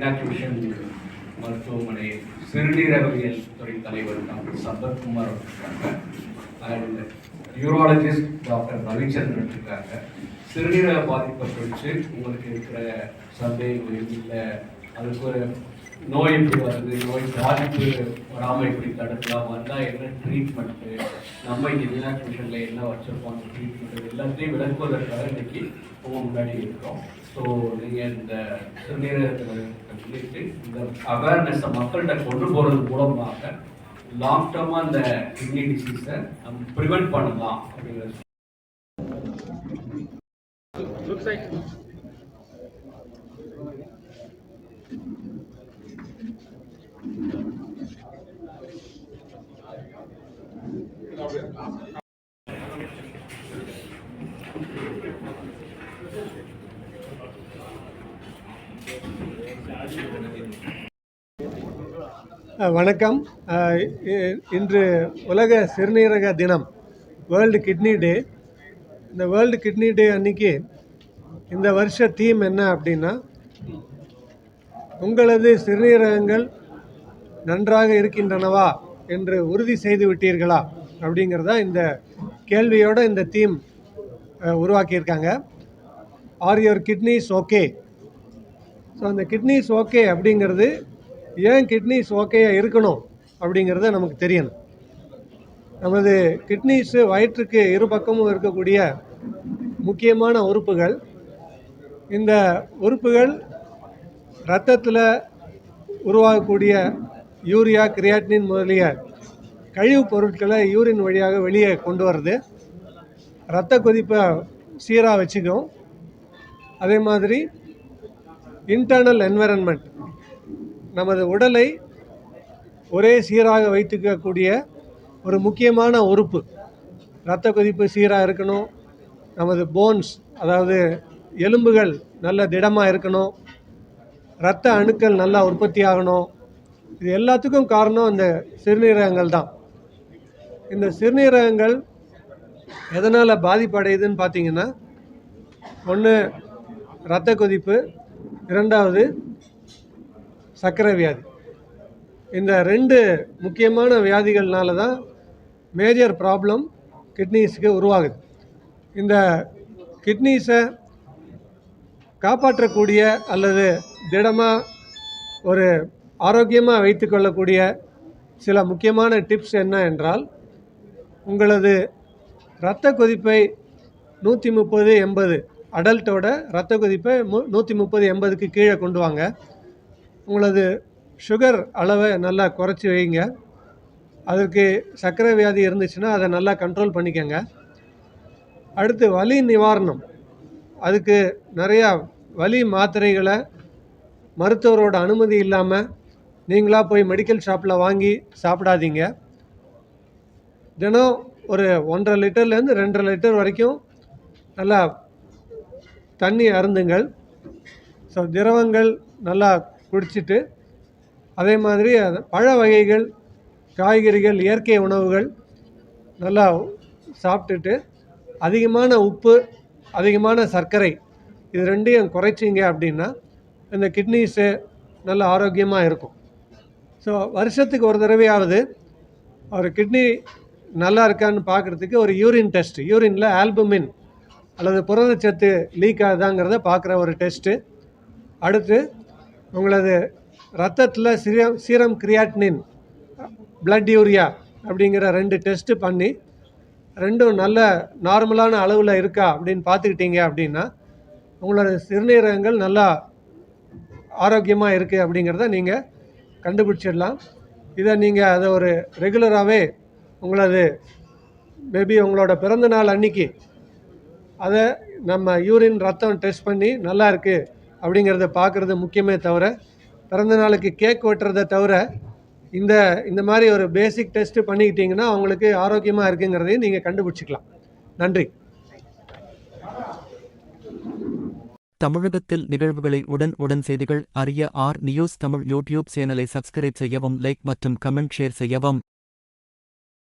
மீனாட்சி மருத்துவமனை சிறுநீரகவியல் துறை தலைவர் டாக்டர் சம்பத்குமார் இருக்காங்க. யூரோலஜிஸ்ட் டாக்டர் ரவிச்சந்திரன் இருக்காங்க. சிறுநீரக பாதிப்பை குறித்து உங்களுக்கு இருக்கிற சந்தேகம் இல்லை அதுக்கு ஒரு நோய் எப்படி வருது நோய் பாதிப்பு வராமல் எப்படி தடுக்கலாம் வந்தால் என்ன ட்ரீட்மெண்ட்டு நம்ம இங்கே ரிலாக்ஸேஷனில் என்ன வச்சுருக்கோம் அந்த ட்ரீட்மெண்ட் எல்லாத்தையும் விளக்குவதற்காக இன்னைக்கு ரொம்ப முன்னாடி இருக்கோம். ஸோ நீங்கள் இந்த சிறுநீரகத்தில் சொல்லிட்டு இந்த அவேர்னஸை மக்கள்கிட்ட கொண்டு போகிறது மூலமாக லாங் டேர்மாக இந்த கிட்னி டிசீஸை நம்ம ப்ரிவெண்ட் பண்ணலாம் அப்படிங்கிற வணக்கம். இ- இன்று உலக சிறுநீரக தினம் வேர்ல்டு கிட்னி டே இந்த வேர்ல்டு கிட்னி டே அன்னைக்கு இந்த வருஷ தீம் என்ன அப்படின்னா உங்களது சிறுநீரகங்கள் நன்றாக இருக்கின்றனவா என்று உறுதி செய்து விட்டீர்களா அப்படிங்கிறதா இந்த கேள்வியோட இந்த தீம் உருவாக்கியிருக்காங்க. Are your kidneys okay so அந்த கிட்னிஸ் ஓகே அப்படிங்கிறது ஏன் கிட்னிஸ் ஓகேயாக இருக்கணும் அப்படிங்கிறத நமக்கு தெரியணும். நமது கிட்னிஸு வயிற்றுக்கு இரு பக்கமும் இருக்கக்கூடிய முக்கியமான உறுப்புகள். இந்த உறுப்புகள் இரத்தத்தில் உருவாகக்கூடிய யூரியா கிரியாட்டினின் முதலிய கழிவுப் பொருட்களை யூரின் வழியாக வெளியே கொண்டு வருது இரத்த கொதிப்பை சீராக வச்சுக்கும். அதே மாதிரி இன்டர்னல் என்விரான்மெண்ட் நமது உடலை ஒரே சீராக வைத்துக்கக்கூடிய ஒரு முக்கியமான உறுப்பு. இரத்த கொதிப்பு சீராக இருக்கணும். நமது போன்ஸ் அதாவது எலும்புகள் நல்ல திடமாக இருக்கணும். இரத்த அணுக்கள் நல்லா உற்பத்தி ஆகணும். இது எல்லாத்துக்கும் காரணம் இந்த சிறுநீரகங்கள் தான். இந்த சிறுநீரகங்கள் எதனால் பாதிப்படையுதுன்னு பார்த்தீங்கன்னா ஒன்று இரத்த கொதிப்பு இரண்டாவது சர்க்கரை வியாதி. இந்த ரெண்டு முக்கியமான வியாதிகள்னால தான் மேஜர் ப்ராப்ளம் கிட்னிஸுக்கு உருவாகுது. இந்த கிட்னிஸை காப்பாற்றக்கூடிய அல்லது திடமாக ஒரு ஆரோக்கியமாக வைத்துக்கொள்ளக்கூடிய சில முக்கியமான டிப்ஸ் என்ன என்றால் உங்களது இரத்த கொதிப்பை நூற்றி முப்பது எண்பது அடல்ட்டோட இரத்த கொதிப்பை மு நூற்றி முப்பது எண்பதுக்கு கீழே கொண்டு வாங்க. உங்களது சுகர் அளவை நல்லா குறைச்சி வைங்க. அதற்கு சர்க்கரை வியாதி இருந்துச்சுன்னா அதை நல்லா கண்ட்ரோல் பண்ணிக்கோங்க. அடுத்து வலி நிவாரணம். அதுக்கு நிறையா வலி மாத்திரைகளை மருத்துவரோட அனுமதி இல்லாமல் நீங்களாக போய் மெடிக்கல் ஷாப்பில் வாங்கி சாப்பிடாதீங்க. தினம் ஒரு ஒன்றரை லிட்டர்லேருந்து ரெண்டரை லிட்டர் வரைக்கும் நல்லா தண்ணி அருந்துங்கள். ஸோ திரவங்கள் நல்லா குடிச்சிட்டு அதே மாதிரி அது- பழ வகைகள் காய்கறிகள் இயற்கை உணவுகள் நல்லா சாப்பிட்டுட்டு அதிகமான உப்பு அதிகமான சர்க்கரை இது ரெண்டையும் குறைச்சிங்க அப்படின்னா இந்த கிட்னிஸு நல்ல ஆரோக்கியமாக இருக்கும். ஸோ வருஷத்துக்கு ஒரு தடவையாவது ஒரு கிட்னி நல்லா இருக்கான்னு பார்க்குறதுக்கு ஒரு யூரின் டெஸ்ட் யூரினில் ஆல்புமின் அல்லது புரதச்சத்து லீக் ஆகுதாங்கிறத பார்க்குற ஒரு டெஸ்ட்டு அடுத்து உங்களது ரத்தத்தில் serum serum creatinine blood urea அப்படிங்கிற ரெண்டு டெஸ்ட்டு பண்ணி ரெண்டும் நல்ல நார்மலான அளவில் இருக்கா அப்படின்னு பார்த்துக்கிட்டீங்க அப்படின்னா உங்களோட சிறுநீரகங்கள் நல்லா ஆரோக்கியமாக இருக்குது அப்படிங்கிறத நீங்கள் கண்டுபிடிச்சிடலாம். இதை நீங்கள் அதை ஒரு ரெகுலராகவே உங்களது மேபி உங்களோட பிறந்த நாள் அன்னைக்கு அதை நம்ம யூரின் ரத்தம் டெஸ்ட் பண்ணி நல்லா இருக்குது அப்படிங்கிறத பார்க்குறது முக்கியமே தவிர பிறந்த நாளுக்கு கேக் வெட்டுறதை தவிர இந்த இந்த மாதிரி ஒரு பேசிக் டெஸ்ட்டு பண்ணிக்கிட்டிங்கன்னா அவங்களுக்கு ஆரோக்கியமாக இருக்குங்கிறதையும் நீங்கள் கண்டுபிடிச்சிக்கலாம். நன்றி. தமிழகத்தில் நிகழ்வுகளை உடன் உடன் செய்திகள் அறிய ஆர் நியூஸ் தமிழ் யூடியூப் சேனலை சப்ஸ்கிரைப் செய்யவும் லைக் மற்றும் கமெண்ட் ஷேர் செய்யவும்.